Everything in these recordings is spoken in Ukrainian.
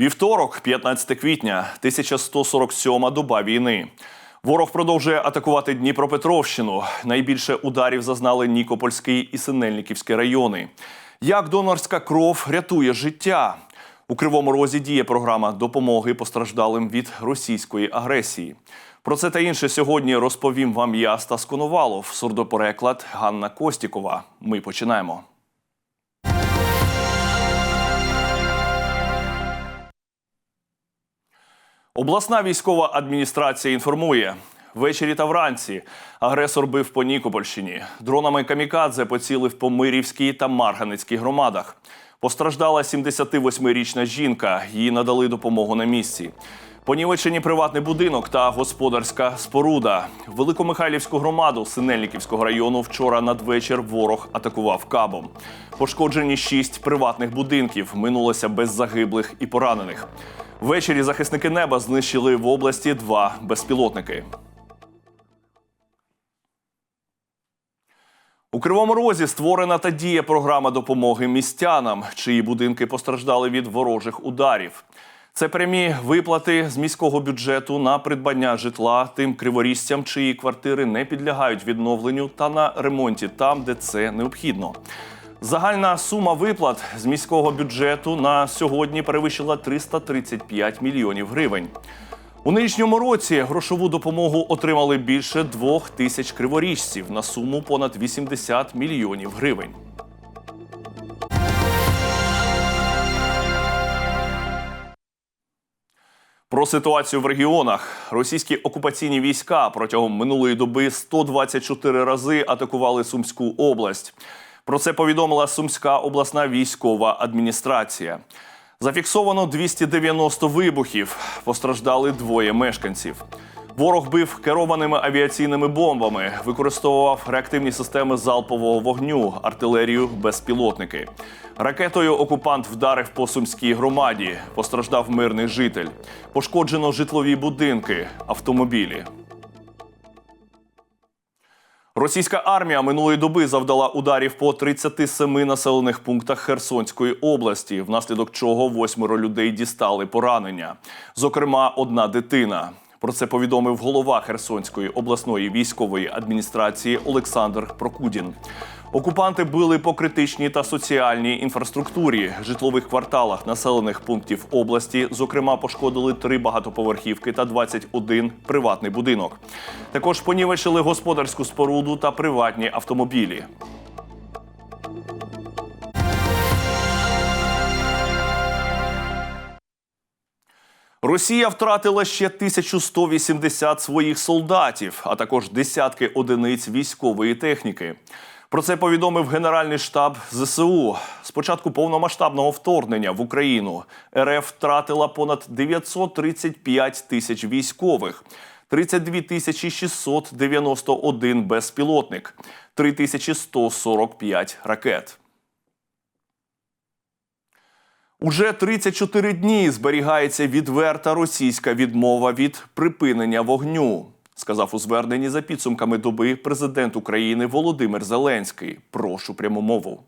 Вівторок, 15 квітня, 1147 доба війни. Ворог продовжує атакувати Дніпропетровщину. Найбільше ударів зазнали Нікопольський і Синельниківський райони. Як донорська кров рятує життя? У Кривому Розі діє програма допомоги постраждалим від російської агресії. Про це та інше сьогодні розповім вам я, Стас Коновалов, сурдопереклад Ганна Костікова. Ми починаємо. Обласна військова адміністрація інформує. Ввечері та вранці агресор бив по Нікопольщині. Дронами камікадзе поцілив по Мирівській та Марганецькій громадах. Постраждала 78-річна жінка. Їй надали допомогу на місці. Понівечені приватний будинок та господарська споруда. Великомихайлівську громаду Синельниківського району вчора надвечір ворог атакував кабом. Пошкоджені шість приватних будинків. Минулося без загиблих і поранених. Ввечері захисники неба знищили в області два безпілотники. У Кривому Розі створена та діє програма допомоги містянам, чиї будинки постраждали від ворожих ударів. Це прямі виплати з міського бюджету на придбання житла тим криворіжцям, чиї квартири не підлягають відновленню та на ремонті там, де це необхідно. Загальна сума виплат з міського бюджету на сьогодні перевищила 335 мільйонів гривень. У нинішньому році грошову допомогу отримали більше двох тисяч криворіжців на суму понад 80 мільйонів гривень. Про ситуацію в регіонах російські окупаційні війська протягом минулої доби 124 рази атакували Сумську область. Про це повідомила Сумська обласна військова адміністрація. Зафіксовано 290 вибухів. Постраждали двоє мешканців. Ворог бив керованими авіаційними бомбами, використовував реактивні системи залпового вогню, артилерію, безпілотники. Ракетою окупант вдарив по сумській громаді. Постраждав мирний житель. Пошкоджено житлові будинки, автомобілі. Російська армія минулої доби завдала ударів по 37 населених пунктах Херсонської області, внаслідок чого восьмеро людей дістали поранення. Зокрема, одна дитина. Про це повідомив голова Херсонської обласної військової адміністрації Олександр Прокудін. Окупанти били по критичній та соціальній інфраструктурі, житлових кварталах населених пунктів області. Зокрема, пошкодили три багатоповерхівки та 21 приватний будинок. Також понівечили господарську споруду та приватні автомобілі. Росія втратила ще 1180 своїх солдатів, а також десятки одиниць військової техніки. Про це повідомив Генеральний штаб ЗСУ. З початку повномасштабного вторгнення в Україну РФ втратила понад 935 тисяч військових, 32 тисячі 691 безпілотник, 3145 ракет. Уже 34 дні зберігається відверта російська відмова від припинення вогню, сказав у зверненні за підсумками доби президент України Володимир Зеленський. Прошу пряму мову.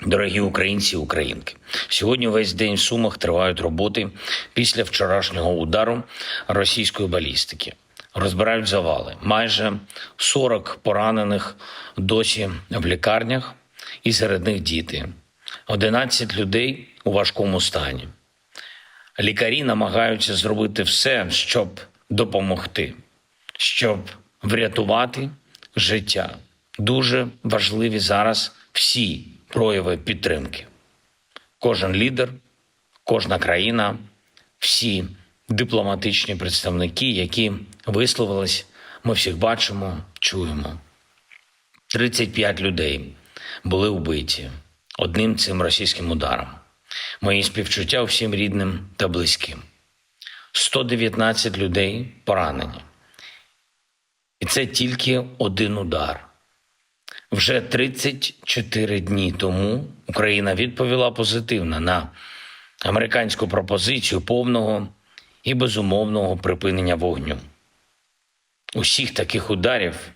Дорогі українці і українки, сьогодні весь день в Сумах тривають роботи після вчорашнього удару російської балістики. Розбирають завали. Майже 40 поранених досі в лікарнях, і серед них діти. 11 людей у важкому стані. Лікарі намагаються зробити все, щоб допомогти, щоб врятувати життя. Дуже важливі зараз всі прояви підтримки. Кожен лідер, кожна країна, всі дипломатичні представники, які висловились, ми всіх бачимо, чуємо. 35 людей були вбиті одним цим російським ударом. Мої співчуття всім рідним та близьким. 119 людей поранені. І це тільки один удар. Вже 34 дні тому Україна відповіла позитивно на американську пропозицію повного і безумовного припинення вогню. Усіх таких ударів,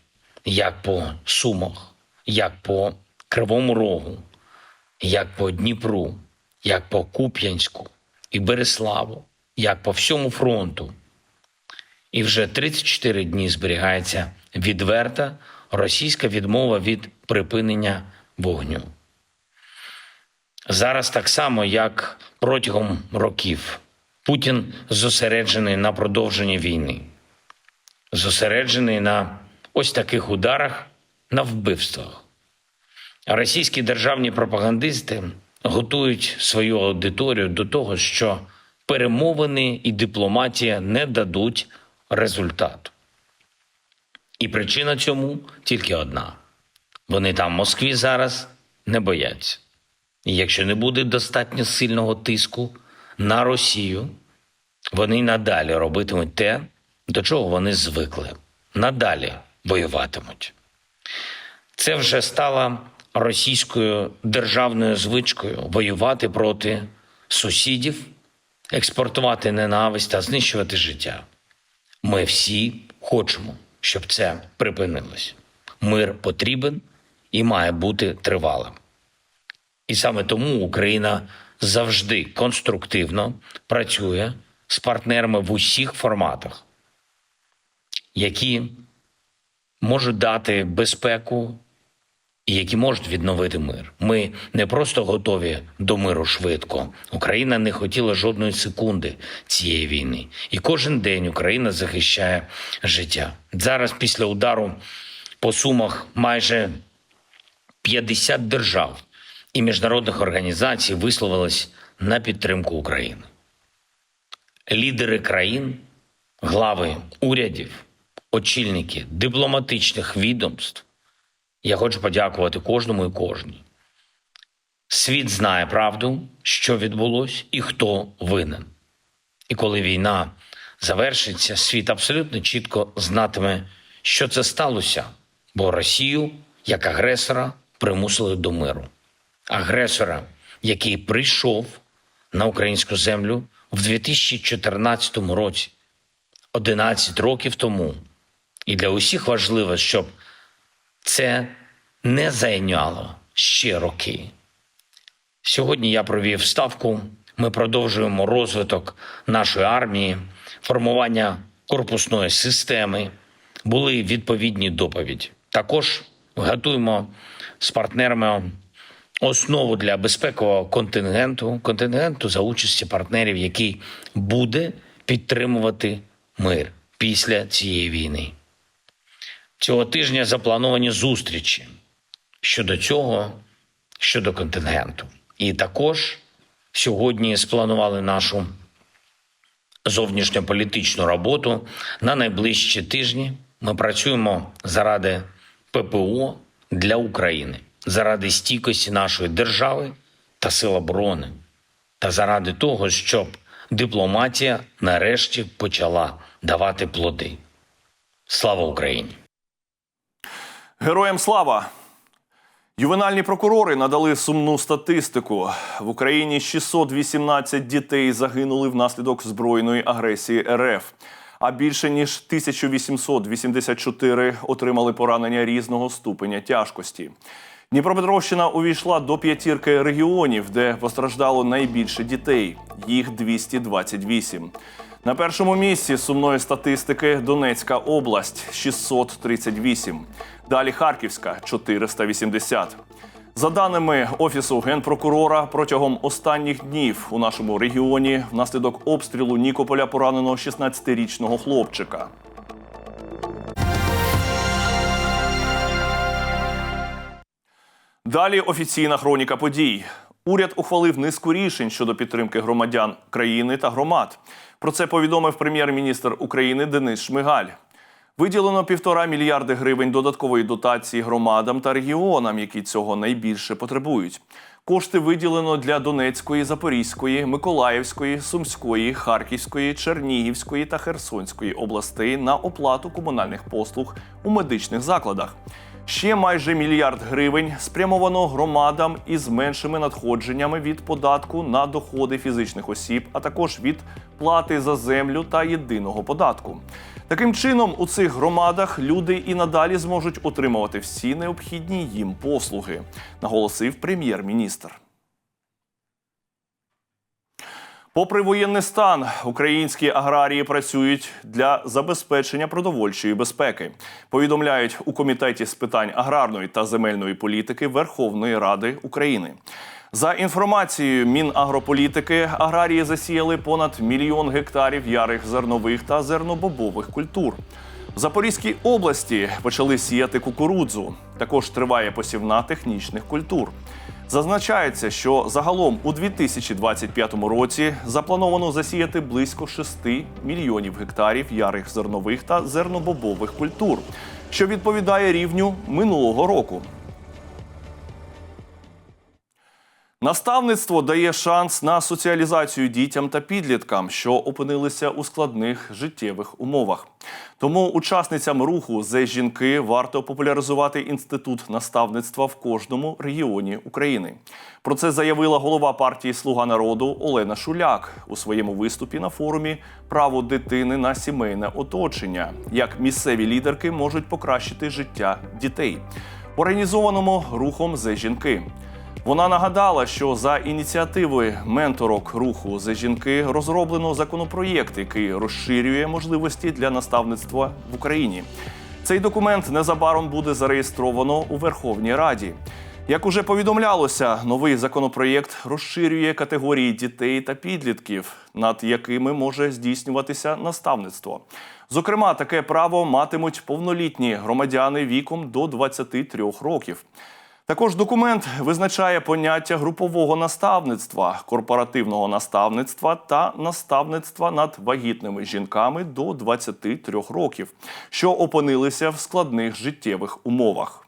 як по Сумах, як по Кривому Рогу, як по Дніпру, як по Куп'янську, і Береславу, як по всьому фронту. І вже 34 дні зберігається відверта російська відмова від припинення вогню. Зараз так само, як протягом років, Путін зосереджений на продовженні війни, зосереджений на ось таких ударах, на вбивствах. Російські державні пропагандисти готують свою аудиторію до того, що перемовини і дипломатія не дадуть результату. І причина цьому тільки одна: вони там в Москві зараз не бояться. І якщо не буде достатньо сильного тиску на Росію, вони надалі робитимуть те, до чого вони звикли. Надалі воюватимуть. Це вже стало російською державною звичкою воювати проти сусідів, експортувати ненависть та знищувати життя. Ми всі хочемо, щоб це припинилось. Мир потрібен і має бути тривалим. І саме тому Україна завжди конструктивно працює з партнерами в усіх форматах, які можуть дати безпеку які можуть відновити мир. Ми не просто готові до миру швидко. Україна не хотіла жодної секунди цієї війни. І кожен день Україна захищає життя. Зараз, після удару по сумах, майже 50 держав і міжнародних організацій висловились на підтримку України. Лідери країн, глави урядів, очільники дипломатичних відомств. Я хочу подякувати кожному і кожній. Світ знає правду, що відбулось і хто винен. І коли війна завершиться, світ абсолютно чітко знатиме, що це сталося, бо Росію як агресора примусили до миру. Агресора, який прийшов на українську землю в 2014 році, 11 років тому. І для усіх важливо, щоб це не зайняло ще роки. Сьогодні я провів ставку. Ми продовжуємо розвиток нашої армії, формування корпусної системи. Були відповідні доповіді. Також готуємо з партнерами основу для безпекового контингенту, контингенту за участі партнерів, який буде підтримувати мир після цієї війни. Цього тижня заплановані зустрічі щодо цього, щодо контингенту. І також сьогодні спланували нашу зовнішньополітичну роботу на найближчі тижні. Ми працюємо заради ППО для України, заради стійкості нашої держави та сил оборони, та заради того, щоб дипломатія нарешті почала давати плоди. Слава Україні! Героям слава! Ювенальні прокурори надали сумну статистику. В Україні 618 дітей загинули внаслідок збройної агресії РФ, а більше ніж 1884 отримали поранення різного ступеня тяжкості. Дніпропетровщина увійшла до п'ятірки регіонів, де постраждало найбільше дітей. Їх 228. На першому місці сумної статистики Донецька область 638. Далі Харківська 480. За даними Офісу генпрокурора, протягом останніх днів у нашому регіоні внаслідок обстрілу Нікополя поранено 16-річного хлопчика. Далі офіційна хроніка подій. Уряд ухвалив низку рішень щодо підтримки громадян країни та громад. Про це повідомив прем'єр-міністр України Денис Шмигаль. Виділено півтора мільярди гривень додаткової дотації громадам та регіонам, які цього найбільше потребують. Кошти виділено для Донецької, Запорізької, Миколаївської, Сумської, Харківської, Чернігівської та Херсонської областей на оплату комунальних послуг у медичних закладах. Ще майже мільярд гривень спрямовано громадам із меншими надходженнями від податку на доходи фізичних осіб, а також від плати за землю та єдиного податку. Таким чином, у цих громадах люди і надалі зможуть отримувати всі необхідні їм послуги, наголосив прем'єр-міністр. Попри воєнний стан, українські аграрії працюють для забезпечення продовольчої безпеки. Повідомляють у комітеті з питань аграрної та земельної політики Верховної Ради України. За інформацією Мінагрополітики, аграрії засіяли понад мільйон гектарів ярих зернових та зернобобових культур. В Запорізькій області почали сіяти кукурудзу. Також триває посівна технічних культур. Зазначається, що загалом у 2025 році заплановано засіяти близько 6 мільйонів гектарів ярих зернових та зернобобових культур, що відповідає рівню минулого року. Наставництво дає шанс на соціалізацію дітям та підліткам, що опинилися у складних життєвих умовах. Тому учасницям руху «Зе жінки варто популяризувати інститут наставництва в кожному регіоні України. Про це заявила голова партії Слуга народу Олена Шуляк у своєму виступі на форумі Право дитини на сімейне оточення, як місцеві лідерки можуть покращити життя дітей, організованому рухом «Зе жінки. Вона нагадала, що за ініціативи менторок руху за жінки розроблено законопроєкт, який розширює можливості для наставництва в Україні. Цей документ незабаром буде зареєстровано у Верховній Раді. Як уже повідомлялося, новий законопроєкт розширює категорії дітей та підлітків, над якими може здійснюватися наставництво. Зокрема, таке право матимуть повнолітні громадяни віком до 23 років. Також документ визначає поняття групового наставництва, корпоративного наставництва та наставництва над вагітними жінками до 23 років, що опинилися в складних життєвих умовах.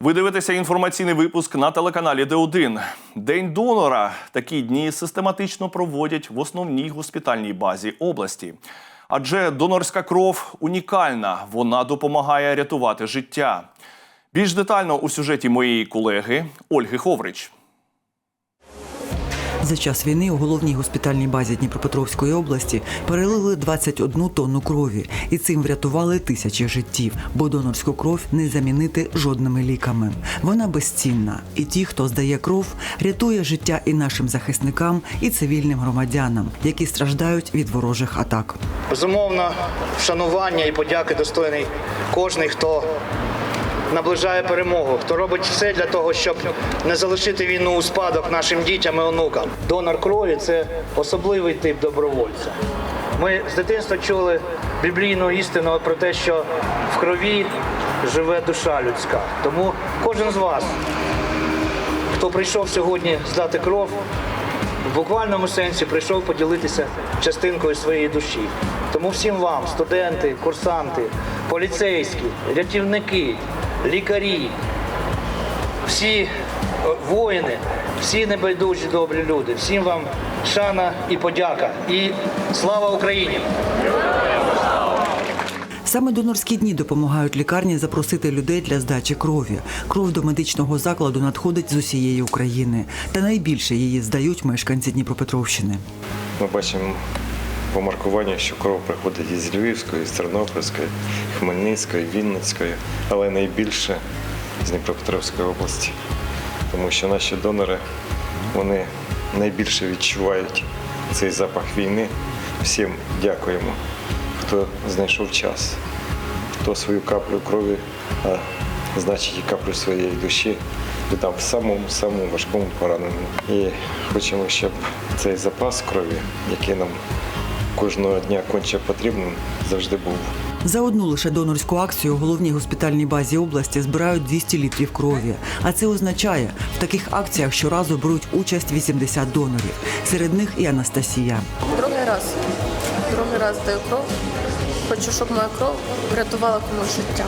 Ви дивитеся інформаційний випуск на телеканалі Д1. День донора. Такі дні систематично проводять в основній госпітальній базі області. Адже донорська кров унікальна, вона допомагає рятувати життя. Більш детально у сюжеті моєї колеги Ольги Ховрич. За час війни у головній госпітальній базі Дніпропетровської області перелили 21 тонну крові, і цим врятували тисячі життів, бо донорську кров не замінити жодними ліками. Вона безцінна, і ті, хто здає кров, рятує життя і нашим захисникам, і цивільним громадянам, які страждають від ворожих атак. Безумовно, вшанування і подяки достойний кожний, хто наближає перемогу, хто робить все для того, щоб не залишити війну у спадок нашим дітям і онукам. Донор крові це особливий тип добровольця. Ми з дитинства чули біблійну істину про те, що в крові живе душа людська. Тому кожен з вас, хто прийшов сьогодні здати кров, в буквальному сенсі прийшов поділитися частинкою своєї душі. Тому всім вам, студенти, курсанти, поліцейські, рятівники, лікарі, всі е, воїни, всі небайдужі добрі люди, всім вам шана і подяка. І слава Україні! Саме донорські дні допомагають лікарні запросити людей для здачі крові. Кров до медичного закладу надходить з усієї України, та найбільше її здають мешканці Дніпропетровщини. Ми бачимо по маркуванню, що кров приходить із Львівської, з Тернопільської, Хмельницької, Вінницької, але найбільше з Дніпропетровської області. Тому що наші донори вони найбільше відчувають цей запах війни. Всім дякуємо, хто знайшов час, хто свою каплю крові, а значить і каплю своєї душі віддав в самому самому важкому пораненому. І хочемо, щоб цей запас крові, який нам кожного дня конче потрібен, завжди був. За одну лише донорську акцію у головній госпітальній базі області збирають 200 літрів крові. А це означає, в таких акціях щоразу беруть участь 80 донорів. Серед них і Анастасія. Другий раз. Другий раз даю кров. Хочу, щоб моя кров врятувала комусь життя.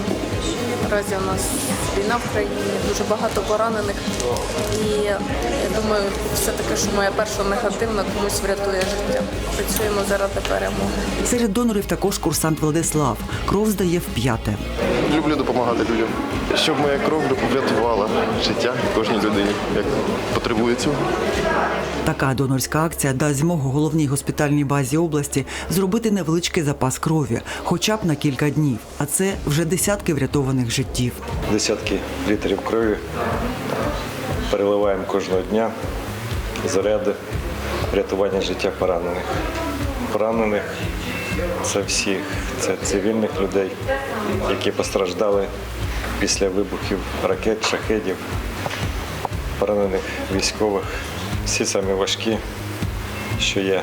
Наразі у нас війна в країні, дуже багато поранених. І я думаю, все-таки, що моя перша негативна комусь врятує життя. Працюємо заради перемоги. Серед донорів також курсант Владислав. Кров здає вп'яте. Люблю допомагати людям, щоб моя кров врятувала життя кожній людині, як потребує цього. Така донорська акція дасть змогу головній госпітальній базі області зробити невеличкий запас крові, хоча б на кілька днів. А це вже десятки врятованих життів. Десятки літрів крові переливаємо кожного дня заряди рятування життя поранених. Поранених це всіх, це цивільних людей, які постраждали після вибухів ракет, шахедів, поранених військових. Всі самі важкі, що є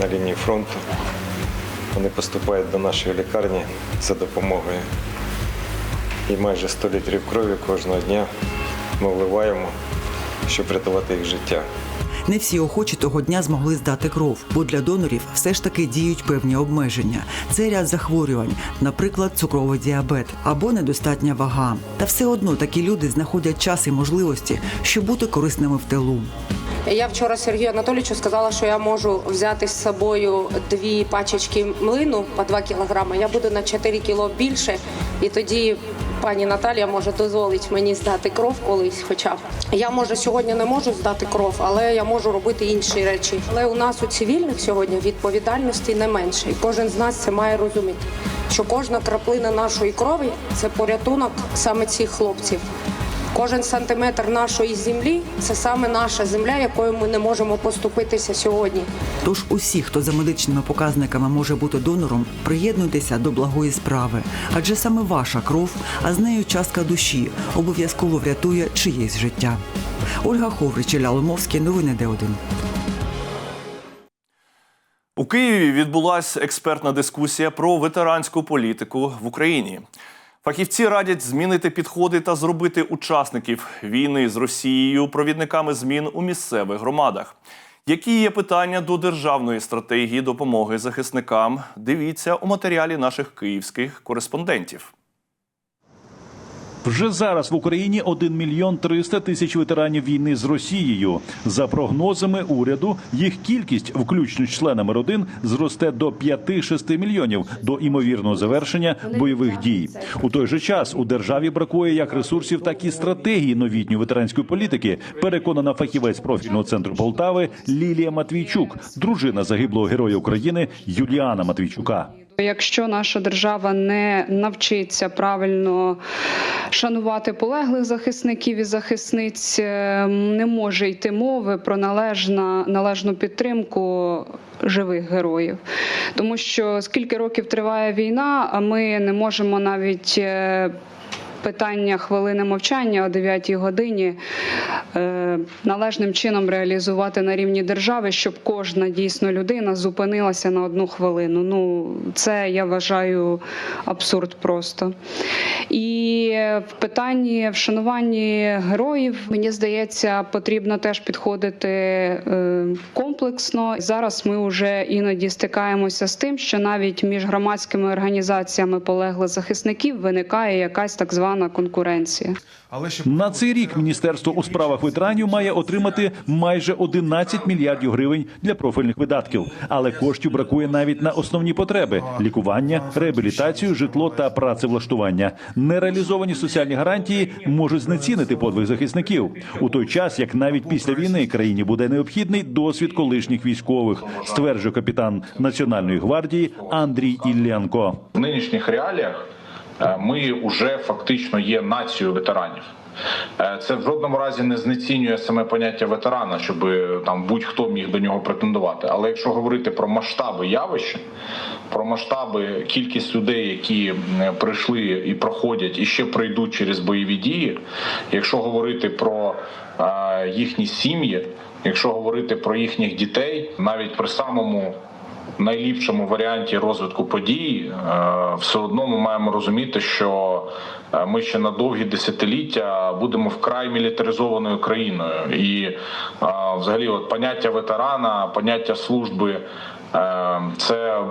на лінії фронту. Вони поступають до нашої лікарні за допомогою і майже 100 літрів крові кожного дня ми вливаємо, щоб врятувати їх життя. Не всі охочі того дня змогли здати кров, бо для донорів все ж таки діють певні обмеження. Це ряд захворювань, наприклад, цукровий діабет або недостатня вага. Та все одно такі люди знаходять час і можливості, щоб бути корисними в тилу. Я вчора Сергію Анатолійовичу сказала, що я можу взяти з собою дві пачечки млину по 2 кілограми. Я буду на 4 кіло більше, і тоді пані Наталія може дозволить мені здати кров колись. Хоча я може сьогодні не можу здати кров, але я можу робити інші речі. Але у нас у цивільних сьогодні відповідальності не менше, і кожен з нас це має розуміти. Що кожна краплина нашої крові це порятунок саме цих хлопців. Кожен сантиметр нашої землі це саме наша земля, якою ми не можемо поступитися сьогодні. Тож усі, хто за медичними показниками може бути донором, приєднуйтеся до благої справи, адже саме ваша кров, а з нею частка душі, обов'язково врятує чиєсь життя. Ольга Ховрич, Ілля Ломовський, новини Д1. У Києві відбулася експертна дискусія про ветеранську політику в Україні. Фахівці радять змінити підходи та зробити учасників війни з Росією провідниками змін у місцевих громадах. Які є питання до державної стратегії допомоги захисникам? Дивіться у матеріалі наших київських кореспондентів. Вже зараз в Україні 1 мільйон 300 тисяч ветеранів війни з Росією. За прогнозами уряду, їх кількість, включно з членами родин, зросте до 5-6 мільйонів до імовірного завершення бойових дій. У той же час у державі бракує як ресурсів, так і стратегії новітньої ветеранської політики. Переконана фахівець профільного центру Полтави Лілія Матвійчук, дружина загиблого героя України Юліана Матвійчука. Якщо наша держава не навчиться правильно шанувати полеглих захисників і захисниць, е, не може йти мови про належна, належну підтримку живих героїв. Тому що скільки років триває війна, а ми не можемо навіть. Питання хвилини мовчання о 9 годині е, належним чином реалізувати на рівні держави, щоб кожна дійсно людина зупинилася на одну хвилину. Ну це я вважаю абсурд просто. І в питанні вшануванні героїв мені здається, потрібно теж підходити е, комплексно. Зараз ми вже іноді стикаємося з тим, що навіть між громадськими організаціями полеглих захисників виникає якась так звана конкуренція. На цей рік Міністерство у справах ветеранів має отримати майже 11 мільярдів гривень для профільних видатків, але коштів бракує навіть на основні потреби: лікування, реабілітацію, житло та працевлаштування. Нереалізовані соціальні гарантії можуть знецінити подвиг захисників у той час, як навіть після війни країні буде необхідний досвід колишніх військових, стверджує капітан Національної гвардії Андрій Іллєнко. В нинішніх реаліях ми вже фактично є нацією ветеранів. Е, Це в жодному разі не знецінює саме поняття ветерана, щоб е, там будь-хто міг до нього претендувати. Але якщо говорити про масштаби явища, про масштаби кількість людей, які прийшли і проходять, і ще прийдуть через бойові дії, якщо говорити про е, їхні сім'ї, якщо говорити про їхніх дітей, навіть при самому найліпшому варіанті розвитку подій, е, все одно ми маємо розуміти, що е, ми ще на довгі десятиліття будемо вкрай мілітаризованою країною, і е, взагалі, от поняття ветерана, поняття служби. Це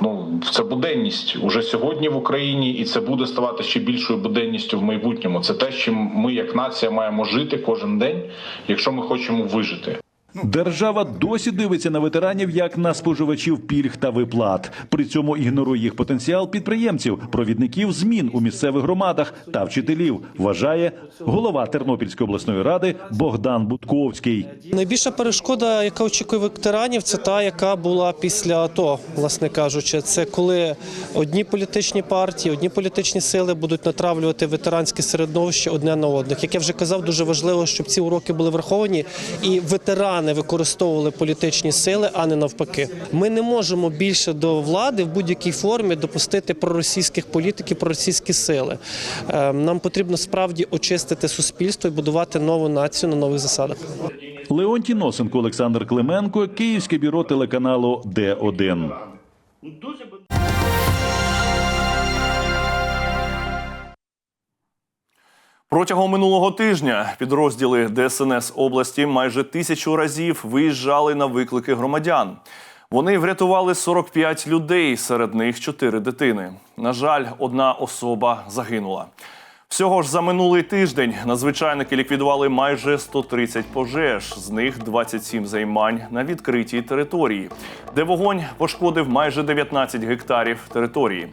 ну це буденність уже сьогодні в Україні, і це буде ставати ще більшою буденністю в майбутньому. Це те, чим ми як нація маємо жити кожен день, якщо ми хочемо вижити. Держава досі дивиться на ветеранів як на споживачів пільг та виплат. При цьому ігнорує їх потенціал підприємців, провідників змін у місцевих громадах та вчителів. Вважає голова Тернопільської обласної ради Богдан Будковський. Найбільша перешкода, яка очікує ветеранів, це та, яка була після АТО, власне кажучи. Це коли одні політичні партії, одні політичні сили будуть натравлювати ветеранське середовище одне на одних. Як я вже казав, дуже важливо, щоб ці уроки були враховані, і ветерани використовували політичні сили, а не навпаки. Ми не можемо більше до влади в будь-якій формі допустити проросійських політиків, проросійські сили. Е, Нам потрібно справді очистити суспільство і будувати нову націю на нових засадах. Леонтій Носенко, Олександр Клименко, Київське бюро телеканалу Д1. Протягом минулого тижня підрозділи ДСНС області майже тисячу разів виїжджали на виклики громадян. Вони врятували 45 людей, серед них 4 дитини. На жаль, одна особа загинула. Всього ж за минулий тиждень надзвичайники ліквідували майже 130 пожеж, з них 27 займань на відкритій території, де вогонь пошкодив майже 19 гектарів території.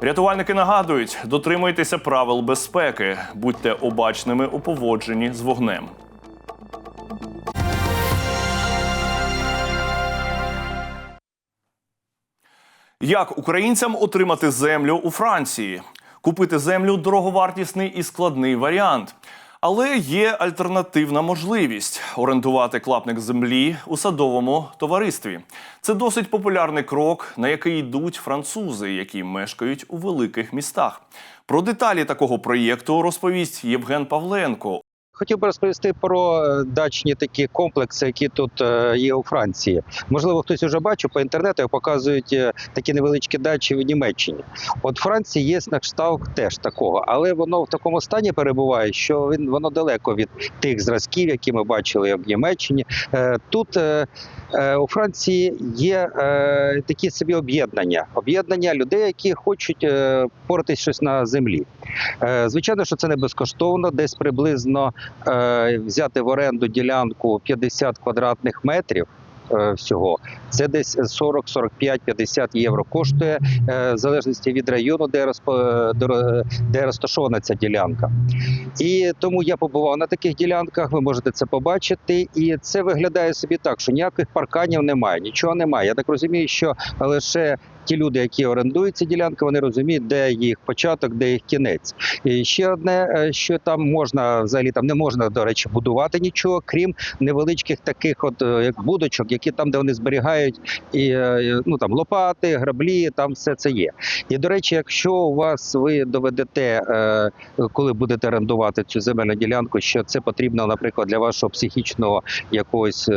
Рятувальники нагадують, дотримуйтеся правил безпеки, будьте обачними у поводженні з вогнем. Як українцям отримати землю у Франції? Купити землю дороговартісний і складний варіант. Але є альтернативна можливість орендувати клапник землі у садовому товаристві. Це досить популярний крок, на який йдуть французи, які мешкають у великих містах. Про деталі такого проєкту розповість Євген Павленко, Хотів би розповісти про е, дачні такі комплекси, які тут е, є у Франції. Можливо, хтось вже бачив по інтернету, показують е, такі невеличкі дачі в Німеччині. От Франції є на кшталт теж такого, але воно в такому стані перебуває, що він воно далеко від тих зразків, які ми бачили в Німеччині. Тут у Франції є такі собі об'єднання, об'єднання людей, які хочуть поратись щось на землі. Звичайно, що це не безкоштовно, десь приблизно взяти в оренду ділянку 50 квадратних метрів. е, Всього це десь 40, 45, 50 євро коштує е, в залежності від району, де де розташована ця ділянка. І тому я побував на таких ділянках. Ви можете це побачити, і це виглядає собі так, що ніяких парканів немає, нічого немає. Я так розумію, що лише ті люди, які орендують ці ділянки, вони розуміють, де їх початок, де їх кінець. І ще одне, е, що там можна взагалі там не можна, до речі, будувати нічого, крім невеличких таких, от е, як будочок, які там, де вони зберігають, і е, ну там лопати, граблі, там все це є. І до речі, якщо у вас ви доведете, коли будете орендувати цю земельну ділянку, що це потрібно, наприклад, для вашого психічного якогось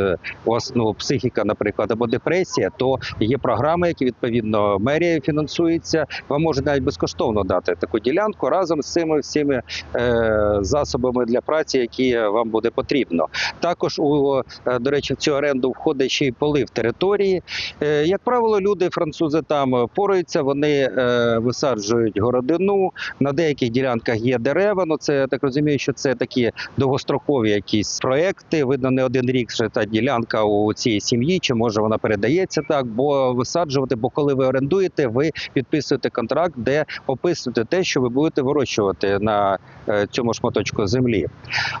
у вас ну, психіка, наприклад, або депресія, то є програми, які відповідно мерія фінансується. Вам може навіть безкоштовно дати таку ділянку разом з цими всіми е, засобами для праці, які вам буде потрібно. Також у е, до речі, в цю оренду входить ще й полив території. Е, як правило, люди, французи там пораються, вони е, висаджують городину. На деяких ділянках є дерева. Ну це я так розумію, що це такі довгострокові якісь проекти. Видно, не один рік вже та ділянка у цій сім'ї, чи може вона передається так, бо висаджувати, бо коли ви орендуєте, ви підписуєте контракт, де описуєте те, що ви будете вирощувати на е, цьому шматочку землі.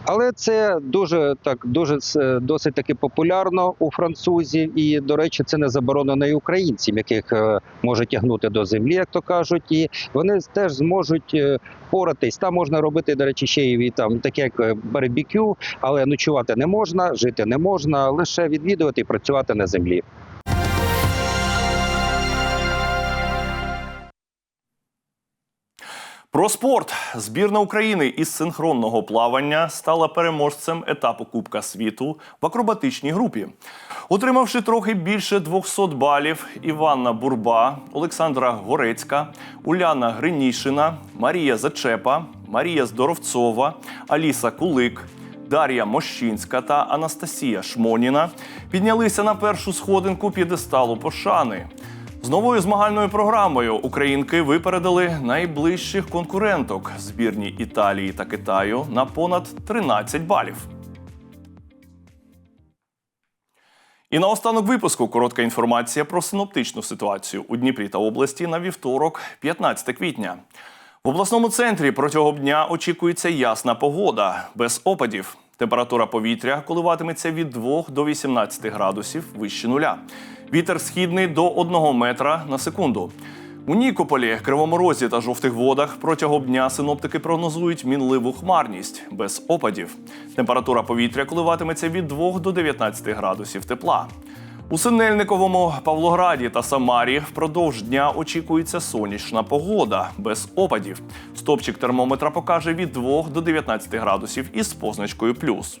Але це дуже так, дуже досить таки популярно у французів, і до речі, це не заборонено і українцям, яких е, може тягнути до землі, як то кажуть, і вони теж зможуть е, поратись. Там можна робити, до речі, ще й там таке як е, барбекю, але ночувати не можна, жити не можна, лише відвідувати і працювати на землі. Про спорт збірна України із синхронного плавання стала переможцем етапу Кубка світу в акробатичній групі. Отримавши трохи більше 200 балів, Іванна Бурба, Олександра Горецька, Уляна Гринішина, Марія Зачепа, Марія Здоровцова, Аліса Кулик. Дар'я Мощинська та Анастасія Шмоніна піднялися на першу сходинку п'єдесталу пошани. З новою змагальною програмою українки випередили найближчих конкуренток збірні Італії та Китаю на понад 13 балів. І наостанок випуску коротка інформація про синоптичну ситуацію у Дніпрі та області на вівторок, 15 квітня. В обласному центрі протягом дня очікується ясна погода, без опадів. Температура повітря коливатиметься від 2 до 18 градусів вище нуля. Вітер східний до 1 метра на секунду. У Нікополі, Кривому Розі та жовтих водах протягом дня синоптики прогнозують мінливу хмарність без опадів. Температура повітря коливатиметься від 2 до 19 градусів тепла. У Синельниковому, Павлограді та Самарі впродовж дня очікується сонячна погода без опадів. Стопчик термометра покаже від 2 до 19 градусів із позначкою плюс.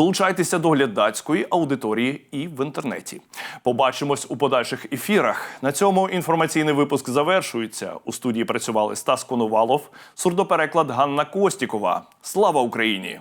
Долучайтеся до глядацької аудиторії і в інтернеті. Побачимось у подальших ефірах. На цьому інформаційний випуск завершується. У студії працювали Стас Коновалов, сурдопереклад Ганна Костікова. Слава Україні!